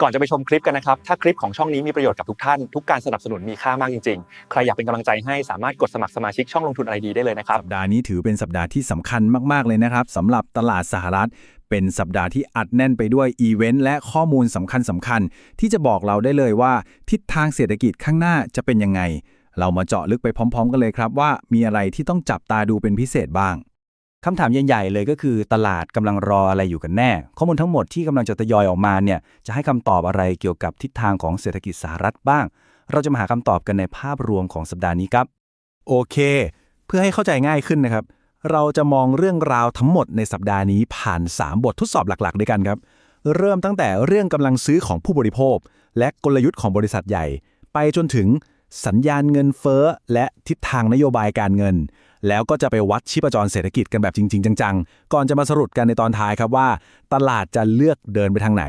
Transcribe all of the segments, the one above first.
ก่อนจะไปชมคลิปกันนะครับ ถ้าคลิปของช่องนี้มีประโยชน์กับทุกท่าน ทุกการสนับสนุนมีค่ามากจริงๆ ใครอยากเป็นกำลังใจให้สามารถกดสมัครสมาชิกช่องลงทุนอะไรดีได้เลยนะครับ สัปดาห์นี้ถือเป็นสัปดาห์ที่สำคัญมากๆเลยนะครับสำหรับตลาดสหรัฐ เป็นสัปดาห์ที่อัดแน่นไปด้วยอีเวนต์และข้อมูลสำคัญสคัญๆที่จะบอกเราได้เลยว่า ทิศทางเศรษฐกิจข้างหน้าจะเป็นยังไง เรามาเจาะลึกไปพร้อม ๆ กันเลยครับว่ามีอะไรที่ต้องจับตาดูเป็นพิเศษบ้าง คำถามใหญ่ๆเลยก็คือตลาดกำลังรออะไรอยู่กันแน่ ข้อมูลทั้งหมดที่กำลังจะทยอยออกมาเนี่ยจะให้คำตอบอะไรเกี่ยวกับทิศทางของเศรษฐกิจสหรัฐบ้าง เราจะมาหาคำตอบกันในภาพรวมของสัปดาห์นี้ครับ โอเค เพื่อให้เข้าใจง่ายขึ้นนะครับ เราจะมองเรื่องราวทั้งหมดในสัปดาห์นี้ผ่าน 3 บททดสอบหลักๆ ด้วยกันครับ เริ่มตั้งแต่เรื่องกำลังซื้อของผู้บริโภค และกลยุทธ์ของบริษัทใหญ่ ไปจนถึง สัญญาณเงินเฟ้อ และทิศทางนโยบายการเงิน แล้วก็จะไปวัดชีพจรเศรษฐกิจกันแบบจริง ๆ จังๆ ก่อนจะมาสรุปกันในตอนท้ายครับว่า ตลาดจะเลือกเดินไปทางไหน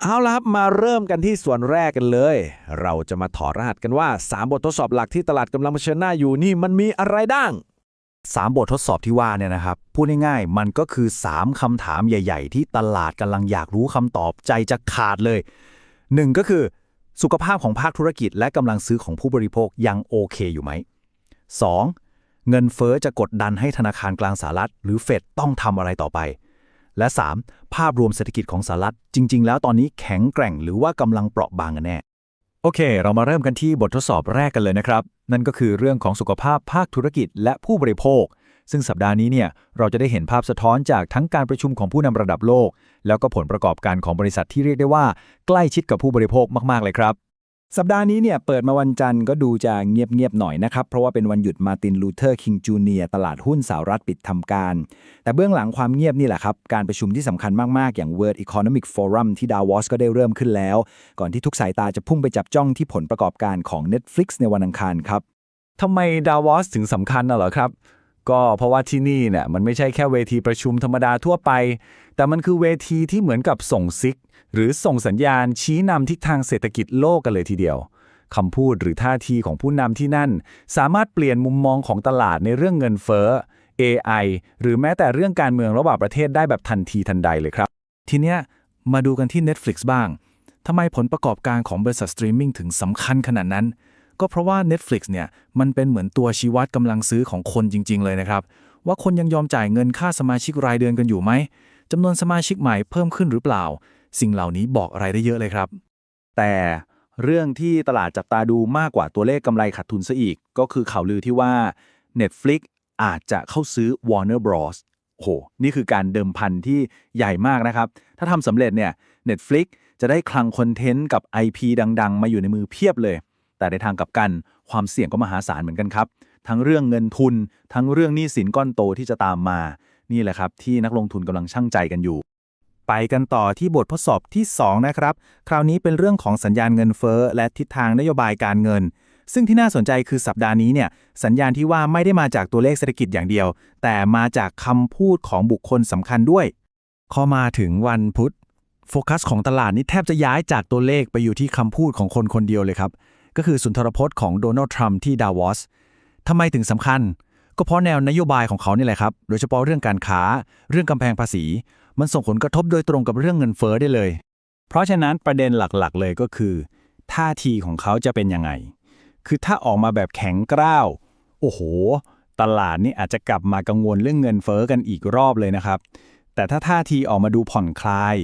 เอาละครับมาเริ่มกันที่ส่วนแรกกันเลย เราจะมาถอดรหัสกันว่า 3 บททดสอบหลักที่ตลาดกำลังเผชิญหน้าอยู่นี่มันมีอะไรบ้าง3 บททดสอบที่ว่าเนี่ยนะครับ พูดง่ายๆ มันก็คือ 3คำถามใหญ่ ๆ ที่ตลาดกำลังอยากรู้คำตอบใจจะขาดเลย 1 ก็คือ สุขภาพของภาคธุรกิจและกำลังซื้อของผู้บริโภคยังโอเคอยู่ไหม 2. เงินเฟอ้อจะกดดันให้ธนาคารกลางสหรัฐ หรือเฟดต้องทำอะไรต่อไป และ 3. ภาพรวมเศรษฐกิจของสหรัฐ จริง ๆ แล้วตอนนี้แข็งแกร่งหรือว่ากำลังเปราะบางกันแน่ โอเค เรามาเริ่มกันที่บททดสอบแรกกันเลยนะครับ นั่นก็คือเรื่องของสุขภาพภาคธุรกิจและผู้บริโภค ซึ่งสัปดาห์นี้เนี่ยเราจะได้เห็นภาพสะท้อนจากทั้งการประชุมของผู้นำระดับโลก แล้วก็ผลประกอบการของบริษัทที่เรียกได้ว่า ใกล้ชิดกับผู้บริโภคมาก ๆ เลยครับ สัปดาห์นี้เนี่ยเปิดมาวันจันทร์ก็ดูจะเงียบ ๆ หน่อยนะครับ เพราะว่าเป็นวันหยุดมาร์ตินลูเทอร์คิงจูเนียตลาดหุ้นสหรัฐปิดทำการ แต่เบื้องหลังความเงียบนี่แหละครับ การประชุมที่สำคัญมาก ๆ อย่าง World Economic Forum ที่ดาวอสก็ได้เริ่มขึ้นแล้ว ก่อนที่ทุกสายตาจะพุ่งไปจับจ้องที่ผลประกอบการของ Netflix ในวันอังคารครับทำไมดาวอสถึงสำคัญน่ะเหรอครับ ก็เพราะว่าที่นี่เนี่ยมันไม่ใช่แค่เวทีประชุมธรรมดาทั่วไป แต่มันคือเวทีที่เหมือนกับส่งซิก หรือส่งสัญญาณชี้นำทิศทางเศรษฐกิจโลกกันเลยทีเดียวคำพูดหรือท่าทีของผู้นำที่นั่น สามารถเปลี่ยนมุมมองของตลาดในเรื่องเงินเฟ้อ AI หรือแม้แต่เรื่องการเมืองระหว่างประเทศได้แบบทันทีทันใดเลยครับ ทีเนี้ยมาดูกันที่ Netflix บ้างทำไมผลประกอบการของบริษัทสตรีมมิ่งถึงสำคัญขนาดนั้น ก็เพราะว่า Netflix เนี่ยมันเป็นเหมือนตัวชี้วัดกำลังซื้อของคนจริง ๆ เลยนะครับ ว่าคนยังยอมจ่ายเงินค่าสมาชิกรายเดือนกันอยู่ไหมจำนวนสมาชิกใหม่เพิ่มขึ้นหรือเปล่า สิ่งเหล่านี้บอกอะไรได้เยอะเลยครับ แต่เรื่องที่ตลาดจับตาดูมากกว่าตัวเลขกำไรขาดทุนซะอีก ก็คือข่าวลือที่ว่า Netflix อาจจะเข้าซื้อ Warner Bros โอ้โหนี่คือการเดิมพันที่ใหญ่มากนะครับ ถ้าทำสำเร็จเนี่ย Netflix จะได้คลังคอนเทนต์กับ IP ดัง ๆ มาอยู่ในมือเพียบเลย แต่ในทางกลับกันความเสี่ยงก็มหาศาลเหมือนกันครับ ทั้งเรื่องเงินทุน ทั้งเรื่องหนี้สินก้อนโตที่จะตามมา นี่แหละครับ ที่นักลงทุนกำลังชั่งใจกันอยู่ ไปกันต่อที่บททดสอบที่ 2 นะครับ คราวนี้เป็นเรื่องของสัญญาณเงินเฟ้อและทิศทางนโยบายการเงิน ซึ่งที่น่าสนใจคือสัปดาห์นี้เนี่ยสัญญาณที่ว่าไม่ได้มาจากตัวเลขเศรษฐกิจอย่างเดียว แต่มาจากคำพูดของบุคคลสำคัญด้วยพอมาถึงวันพุธโฟกัสของตลาดนี่แทบจะย้ายจากตัวเลขไปอยู่ที่คำพูดของคนคนเดียวเลยครับ ก็คือสุนทรพจน์ของโดนัลด์ทรัมป์ที่ดาวอสทำไมถึงสำคัญ ก็เพราะแนวนโยบายของเขานี่แหละครับ โดยเฉพาะเรื่องการค้า เรื่องกำแพงภาษี มันส่งผลกระทบโดยตรงกับเรื่องเงินเฟ้อได้เลย เพราะฉะนั้นประเด็นหลักๆ เลยก็คือ ท่าทีของเขาจะเป็นยังไง คือถ้าออกมาแบบแข็งกร้าว โอ้โห ตลาดนี่อาจจะกลับมากังวลเรื่องเงินเฟ้อกันอีกรอบเลยนะครับ แต่ถ้าท่าทีออกมาดูผ่อนคลาย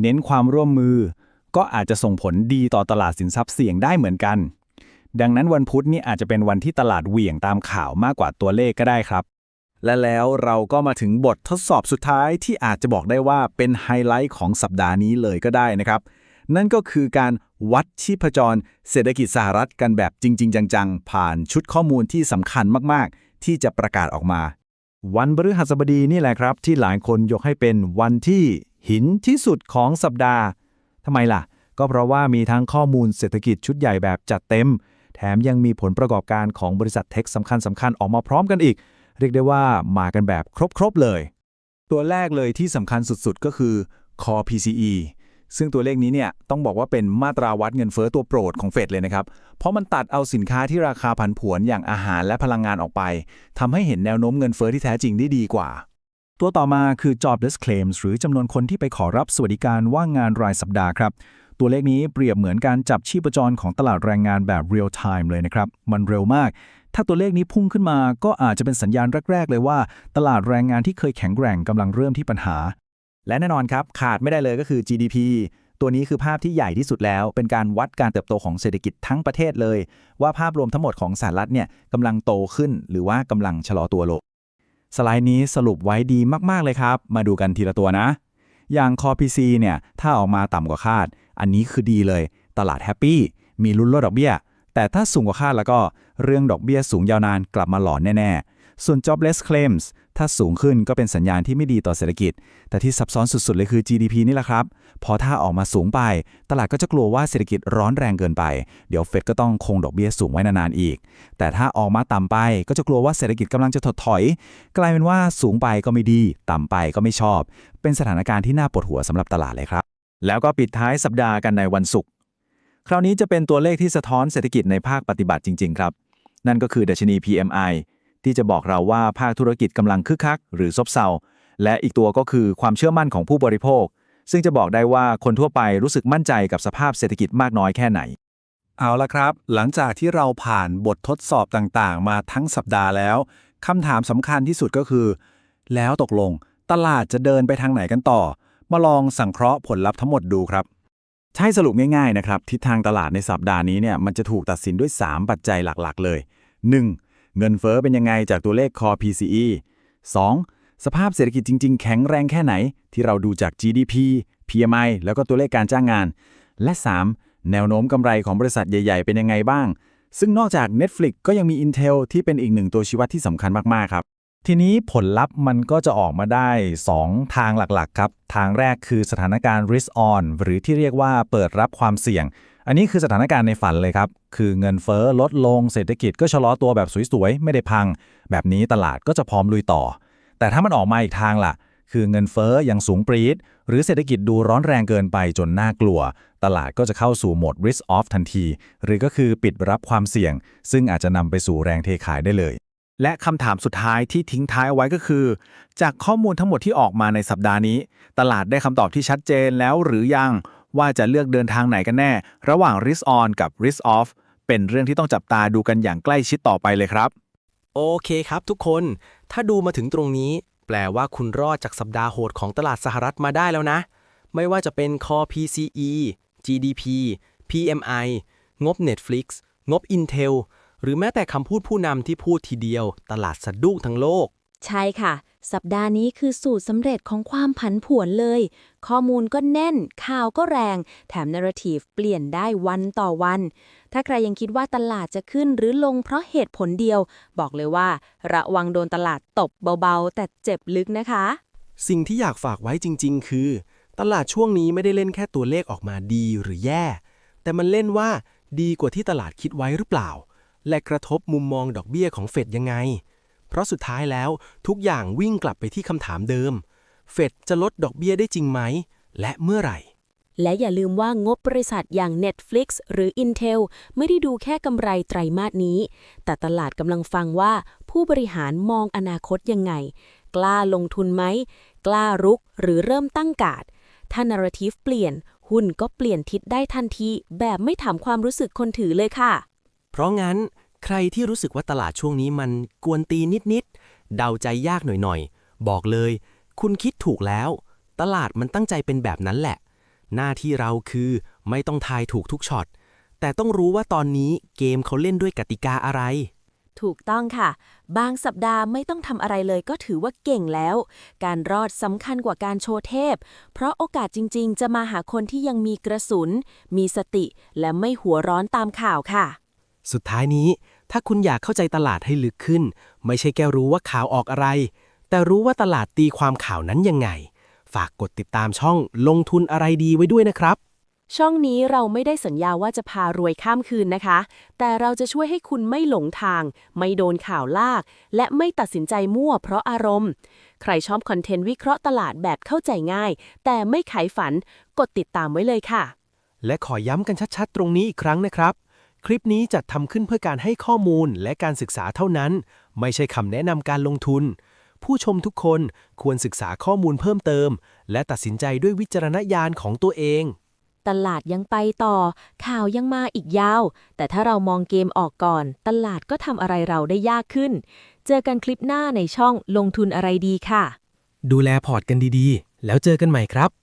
เน้นความร่วมมือ ก็อาจจะส่งผลดีต่อตลาดสินทรัพย์เสี่ยงได้เหมือนกัน ดังนั้นวันพุธนี่อาจจะเป็นวันที่ตลาดเหวี่ยงตามข่าวมากกว่าตัวเลขก็ได้ครับ และแล้วเราก็มาถึงบททดสอบสุดท้ายที่อาจจะบอกได้ว่าเป็นไฮไลท์ของสัปดาห์นี้เลยก็ได้นะครับ นั่นก็คือการวัดชีพจร เศรษฐกิจสหรัฐกันแบบจริง ๆ จังๆ ผ่านชุดข้อมูลที่สำคัญมากๆ ที่จะประกาศออกมา วันพฤหัสบดีนี่แหละครับ ที่หลายคนยกให้เป็นวันที่หินที่สุดของสัปดาห์ ทำไมล่ะ ก็เพราะว่ามีทั้งข้อมูลเศรษฐกิจชุดใหญ่แบบจัดเต็ม แถมยังมีผลประกอบการของบริษัทเทคสำคัญสำคัญๆออกมาพร้อมกันอีก เรียกได้ว่ามากันแบบครบๆเลย ตัวแรกเลยที่สำคัญสุดๆ ก็คือ Core PCE ซึ่งตัวเลขนี้เนี่ยต้องบอกว่าเป็นมาตราวัดเงินเฟ้อตัวโปรดของเฟดเลยนะครับ เพราะมันตัดเอาสินค้าที่ราคาผันผวนอย่างอาหารและพลังงานออกไปทำให้เห็นแนวโน้มเงินเฟ้อที่แท้จริงได้ดีกว่า ตัวต่อมาคือ jobless claims หรือจำนวนคนที่ไปขอรับสวัสดิการว่างงานรายสัปดาห์ครับ ตัวเลขนี้เปรียบเหมือนการจับชีพจรของตลาดแรงงานแบบเรียลไทม์เลยนะครับ มันเร็วมาก ถ้าตัวเลขนี้พุ่งขึ้นมาก็อาจจะเป็นสัญญาณแรก ๆ เลยว่า ตลาดแรงงานที่เคยแข็งแกร่งกำลังเริ่มที่ปัญหา และแน่นอนครับขาดไม่ได้เลยก็คือ GDP ตัวนี้คือภาพที่ใหญ่ที่สุดแล้ว เป็นการวัดการเติบโตของเศรษฐกิจทั้งประเทศเลย ว่าภาพรวมทั้งหมดของสหรัฐเนี่ยกำลังโตขึ้น หรือว่ากำลังชะลอตัวลง สไลด์นี้สรุปไว้ดีมากๆเลยครับ มาดูกันทีละตัวนะ อย่าง Core PC เนี่ย ถ้าออกมาต่ำกว่าคาด อันนี้คือดีเลย ตลาดแฮปปี้ มีลุ้นลดดอกเบี้ย แต่ถ้าสูงกว่าคาดแล้วก็เรื่องดอกเบี้ยสูงยาวนานกลับมาหลอนแน่ ๆ ส่วน jobless claims ถ้าสูงขึ้นก็เป็นสัญญาณที่ไม่ดีต่อเศรษฐกิจ แต่ที่ซับซ้อนสุดๆ เลยคือ GDP นี่แหละครับ พอถ้าออกมาสูงไป ตลาดก็จะกลัวว่าเศรษฐกิจร้อนแรงเกินไป เดี๋ยวเฟดก็ต้องคงดอกเบี้ยสูงไว้นานๆอีก แต่ถ้าออกมาต่ำไปก็จะกลัวว่าเศรษฐกิจกำลังจะถดถอย กลายเป็นว่าสูงไปก็ไม่ดี ต่ำไปก็ไม่ชอบ เป็นสถานการณ์ที่น่าปวดหัวสำหรับตลาดเลยครับ แล้วก็ปิดท้ายสัปดาห์กันในวันศุกร์คราวนี้จะเป็นตัวเลขที่สะท้อนเศรษฐกิจในภาคปฏิบัติจริง ๆ ครับ นั่นก็คือดัชนี PMI ที่จะบอกเราว่าภาคธุรกิจกำลังคึกคัก หรือซบเซา และอีกตัวก็คือความเชื่อมั่นของผู้บริโภค ซึ่งจะบอกได้ว่าคนทั่วไปรู้สึกมั่นใจกับสภาพเศรษฐกิจมากน้อยแค่ไหน เอาละครับ หลังจากที่เราผ่านบททดสอบต่างๆ มาทั้งสัปดาห์แล้วคำถามสำคัญที่สุดก็คือ แล้วตกลง ตลาดจะเดินไปทางไหนกันต่อ มาลองสังเคราะห์ผลลัพธ์ทั้งหมดดูครับใช่สรุปง่ายๆนะครับ ทิศทางตลาดในสัปดาห์นี้เนี่ยมันจะถูกตัดสินด้วย 3 ปัจจัยหลักๆ เลย 1. เงินเฟ้อเป็นยังไงจากตัวเลข Core PCE 2. สภาพเศรษฐกิจจริง ๆ แข็งแรงแค่ไหน ที่เราดูจาก GDP PMI แล้วก็ตัวเลขการจ้างงาน และ 3. แนวโน้มกำไรของบริษัทใหญ่ ๆ เป็นยังไงบ้าง ซึ่งนอกจาก Netflix ก็ยังมี Intel ที่เป็นอีกหนึ่งตัวชี้วัดที่สำคัญมาก ๆ ครับ ทีนี้ผลลัพธ์มันก็จะออกมาได้ 2 ทางหลักๆ ครับ ทางแรกคือสถานการณ์ risk on หรือที่เรียกว่าเปิดรับความเสี่ยง อันนี้คือสถานการณ์ในฝันเลยครับ คือเงินเฟ้อลดลงเศรษฐกิจก็ชะลอตัวแบบสวยๆ ไม่ได้พัง แบบนี้ตลาดก็จะพร้อมลุยต่อ แต่ถ้ามันออกมาอีกทางล่ะ คือเงินเฟ้อยังสูงปรีด หรือเศรษฐกิจดูร้อนแรงเกินไปจนน่ากลัว ตลาดก็จะเข้าสู่โหมด risk off ทันที หรือก็คือปิดรับความเสี่ยง ซึ่งอาจจะนำไปสู่แรงเทขายได้เลย และคำถามสุดท้ายที่ทิ้งท้ายเอาไว้ก็คือ จากข้อมูลทั้งหมดที่ออกมาในสัปดาห์นี้ ตลาดได้คำตอบที่ชัดเจนแล้วหรือยังว่าจะเลือกเดินทางไหนกันแน่ ระหว่าง risk on กับ risk off เป็นเรื่องที่ต้องจับตาดูกันอย่างใกล้ชิดต่อไปเลยครับ โอเคครับทุกคน ถ้าดูมาถึงตรงนี้ แปลว่าคุณรอดจากสัปดาห์โหดของตลาดสหรัฐมาได้แล้วนะ ไม่ว่าจะเป็น Core PCE GDP PMI งบ Netflix งบ Intel หรือแม้แต่คำพูดผู้นำที่พูดทีเดียว ตลาดสะดุ้งทั้งโลก ใช่ค่ะ สัปดาห์นี้คือสูตรสำเร็จของความผันผวนเลย ข้อมูลก็แน่น ข่าวก็แรง แถมนาราทีฟเปลี่ยนได้วันต่อวัน ถ้าใครยังคิดว่าตลาดจะขึ้นหรือลงเพราะเหตุผลเดียว บอกเลยว่า ระวังโดนตลาดตบเบาๆ แต่เจ็บลึกนะคะ สิ่งที่อยากฝากไว้จริง ๆ คือ ตลาดช่วงนี้ไม่ได้เล่นแค่ตัวเลขออกมาดีหรือแย่ แต่มันเล่นว่าดีกว่าที่ตลาดคิดไว้หรือเปล่า และกระทบมุมมองดอกเบี้ยของเฟดยังไง เพราะสุดท้ายแล้วทุกอย่างวิ่งกลับไปที่คำถามเดิม เฟดจะลดดอกเบี้ยได้จริงไหม และเมื่อไหร่ และอย่าลืมว่างบบริษัทอย่าง Netflix หรือ Intel ไม่ได้ดูแค่กำไรไตรมาสนี้ แต่ตลาดกำลังฟังว่าผู้บริหารมองอนาคตยังไง กล้าลงทุนไหม กล้ารุกหรือเริ่มตั้งการ์ดถ้านาราทีฟเปลี่ยน หุ้นก็เปลี่ยนทิศได้ทันที แบบไม่ถามความรู้สึกคนถือเลยค่ะ เพราะงั้นใครที่รู้สึกว่าตลาดช่วงนี้มันกวนตีนิดๆ เดาใจยากหน่อยๆ บอกเลย คุณคิดถูกแล้ว ตลาดมันตั้งใจเป็นแบบนั้นแหละ หน้าที่เราคือไม่ต้องทายถูกทุกช็อต แต่ต้องรู้ว่าตอนนี้เกมเขาเล่นด้วยกติกาอะไร ถูกต้องค่ะ บางสัปดาห์ไม่ต้องทำอะไรเลยก็ถือว่าเก่งแล้ว การรอดสำคัญกว่าการโชว์เทพ เพราะโอกาสจริง ๆ จะมาหาคนที่ยังมีกระสุน มีสติ และไม่หัวร้อนตามข่าวค่ะ สุดท้ายนี้ ถ้าคุณอยากเข้าใจตลาดให้ลึกขึ้น ไม่ใช่แค่รู้ว่าข่าวออกอะไร แต่รู้ว่าตลาดตีความข่าวนั้นยังไง ฝากกดติดตามช่องลงทุนอะไรดีไว้ด้วยนะครับ ช่องนี้เราไม่ได้สัญญาว่าจะพารวยข้ามคืนนะคะ แต่เราจะช่วยให้คุณไม่หลงทาง ไม่โดนข่าวลาก และไม่ตัดสินใจมั่วเพราะอารมณ์ ใครชอบคอนเทนต์วิเคราะห์ตลาดแบบเข้าใจง่าย แต่ไม่ขายฝัน กดติดตามไว้เลยค่ะ และขอย้ำกันชัดๆ ตรงนี้อีกครั้งนะครับ คลิปนี้จัดทำขึ้นเพื่อการให้ข้อมูลและการศึกษาเท่านั้น ไม่ใช่คำแนะนำการลงทุน ผู้ชมทุกคนควรศึกษาข้อมูลเพิ่มเติม และตัดสินใจด้วยวิจารณญาณของตัวเอง ตลาดยังไปต่อ ข่าวยังมาอีกยาว แต่ถ้าเรามองเกมออกก่อน ตลาดก็ทำอะไรเราได้ยากขึ้น เจอกันคลิปหน้าในช่องลงทุนอะไรดีค่ะ ดูแลพอร์ตกันดีๆ แล้วเจอกันใหม่ครับ